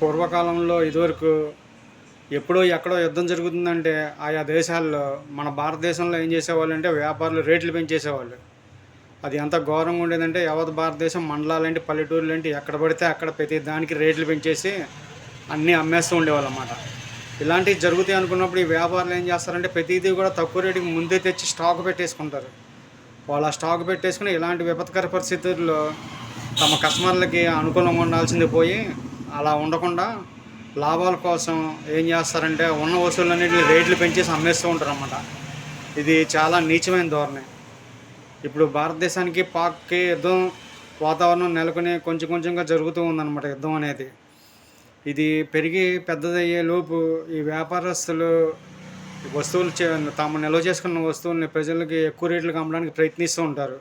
పూర్వకాలంలో ఇదివరకు ఎప్పుడో ఎక్కడో యుద్ధం జరుగుతుందంటే ఆయా దేశాల్లో మన భారతదేశంలో ఏం చేసేవాళ్ళు అంటే వ్యాపారులు రేట్లు పెంచేసేవాళ్ళు. అది ఎంత ఘోరంగా ఉండేదంటే యావత్ భారతదేశం మండలాలేంటి పల్లెటూర్లు ఏంటి ఎక్కడ పడితే అక్కడ ప్రతి దానికి రేట్లు పెంచేసి అన్నీ అమ్మేస్తూ ఉండేవాళ్ళు అన్నమాట ఇలాంటివి జరుగుతాయి అనుకున్నప్పుడు ఈ వ్యాపారులు ఏం చేస్తారంటే ప్రతిదీ కూడా తక్కువ రేటుకి ముందే తెచ్చి స్టాక్ పెట్టేసుకుంటారు. వాళ్ళు ఆ స్టాక్ పెట్టేసుకుని ఇలాంటి విపత్కర పరిస్థితుల్లో తమ కస్టమర్లకి అనుకూలంగా ఉండాల్సింది పోయి అలా ఉండకుండా లాభాల కోసం ఏం చేస్తారంటే ఉన్న వస్తువులన్నింటినీ రేట్లు పెంచేసి అమ్మేస్తూ ఉంటారు అన్నమాట ఇది చాలా నీచమైన ధోరణి. ఇప్పుడు భారతదేశానికి పాక్కి యుద్ధం వాతావరణం నెలకొని కొంచెం కొంచెంగా జరుగుతూ ఉందన్నమాట యుద్ధం అనేది. ఇది పెరిగి పెద్దదయ్యే లోపు ఈ వ్యాపారస్తులు వస్తువులు చే- తాము నిల్వ చేసుకున్న వస్తువుల్ని ప్రజలకి ఎక్కువ రేట్లకు అమ్మడానికి ప్రయత్నిస్తూ ఉంటారు.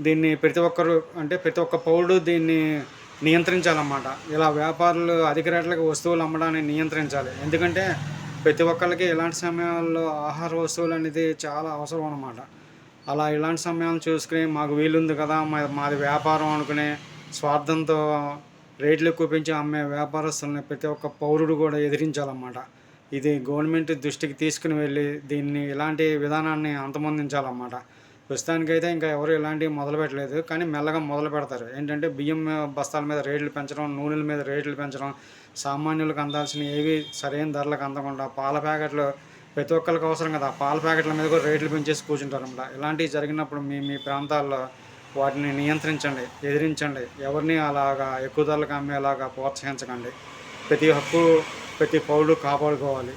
దీన్ని ప్రతి ఒక్కరు అంటే ప్రతి ఒక్క పౌరుడు దీన్ని నియంత్రించాలన్నమాట. ఇలా వ్యాపారులు అధిక రేట్లకు వస్తువులు అమ్మడాన్ని నియంత్రించాలి. ఎందుకంటే ప్రతి ఒక్కరికి ఇలాంటి సమయాల్లో ఆహార వస్తువులు అనేది చాలా అవసరం అన్నమాట. అలా ఇలాంటి సమయాలను చూసుకుని మాకు వీలుంది కదా మా- మాది వ్యాపారం అనుకునే స్వార్థంతో రేట్లు ఎక్కువ పెంచి అమ్మే వ్యాపారస్తుల్ని ప్రతి ఒక్క పౌరుడు కూడా ఎదిరించాలన్నమాట. ఇది గవర్నమెంట్ దృష్టికి తీసుకుని వెళ్ళి దీన్ని ఇలాంటి విధానాన్ని అంతమొందించాలన్నమాట. ప్రస్తుతానికైతే ఇంకా ఎవరు ఇలాంటివి మొదలు పెట్టలేదు కానీ మెల్లగా మొదలు పెడతారు. ఏంటంటే బియ్యం బస్తాల మీద రేట్లు పెంచడం నూనెల మీద రేట్లు పెంచడం సామాన్యులకు అందాల్సిన ఏవి సరైన ధరలకు అందకుండా పాల ప్యాకెట్లు ప్రతి ఒక్కరికి అవసరం కదా. పాల ప్యాకెట్ల మీద కూడా రేట్లు పెంచేసి కూర్చుంటారు అన్నమాట. ఇలాంటివి జరిగినప్పుడు మీ మీ ప్రాంతాల్లో వాటిని నియంత్రించండి ఎదిరించండి. ఎవరిని అలాగా ఎక్కువ ధరలకు అమ్మేలాగా ప్రోత్సహించకండి. ప్రతి హక్కు ప్రతి పౌరుడు కాపాడుకోవాలి.